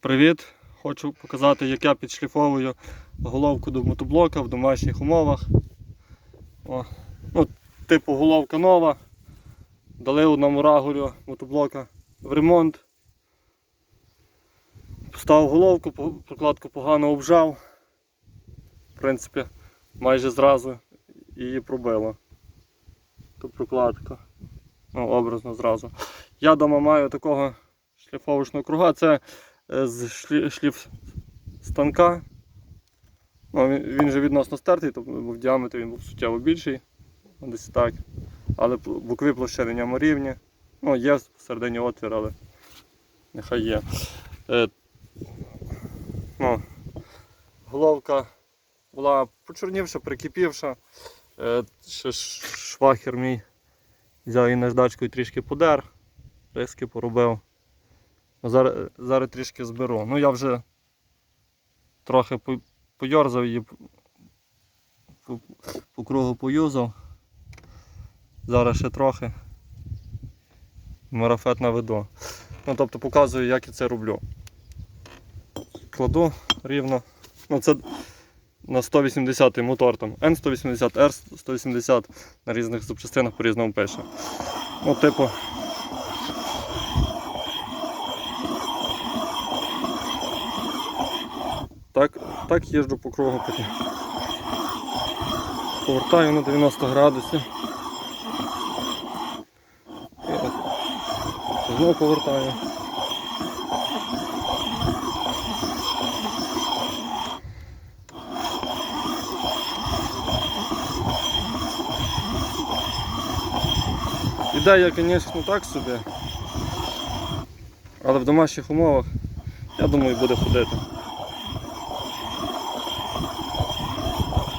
Привіт! Хочу показати, як я підшліфовую головку до мотоблока в домашніх умовах. О, ну, типу головка нова. Дали одному рагулю мотоблока в ремонт. Поставив головку, прокладку погано обжав. В принципі, майже зразу її пробило. Ту прокладку. Ну, образно зразу. Я вдома маю такого шліфовочного круга. Це з шлі- шліф станка. Ну, він, він же відносно стертий, тобто в діаметрі він був суттєво більший. Десь так. Але бокові площини ньому рівні. Ну, є всередині отвір, але нехай є. Е, ну, головка була почорнівша, прикипівша. Е, ще швахер мій взяв її наждачкою трішки подер, риски поробив. Ну, Зараз, зараз трішки зберу. Ну я вже трохи по- пойорзав її, по, по кругу поюзав. Зараз ще трохи. Марафет наведу. Ну, тобто показую, як я це роблю. Кладу рівно. Ну, це на 180 мотор там N180, R180 на різних запчастинах по-різному пише. Ну, типу. Так, їжджу по кругу потім. Повертаю на 90 градусів. І от Знову повертаю. Ідея, звісно, так собі. Але в домашніх умовах, я думаю, буде ходити.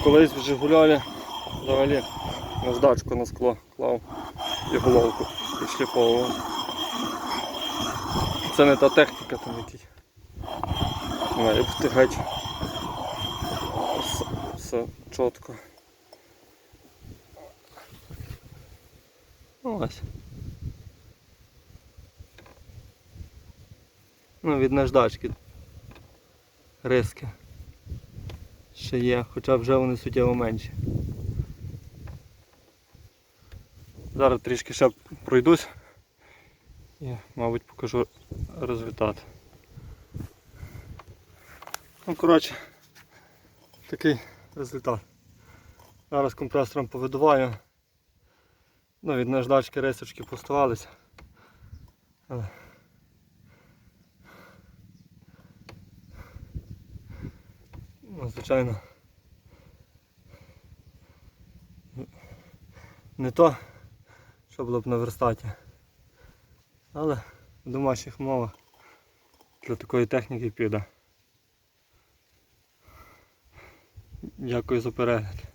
Колись в Жигулялі взагалі наждачку на скло клав і головку підшліфовував. Це не та техніка там який. Має бути геть. Все, все чітко. Ось. Ну, від наждачки. Риски. Ще є, хоча вже вони суттєво менші. Зараз трішки ще пройдусь і, мабуть, покажу результат. Ну, коротше, такий результат. Зараз компресором повидуваю. Ну, від наждачки рисочки поставалися. Ну, звичайно. Не то, що було б на верстаті. Але в домашніх умовах для такої техніки піде. Дякую за перегляд.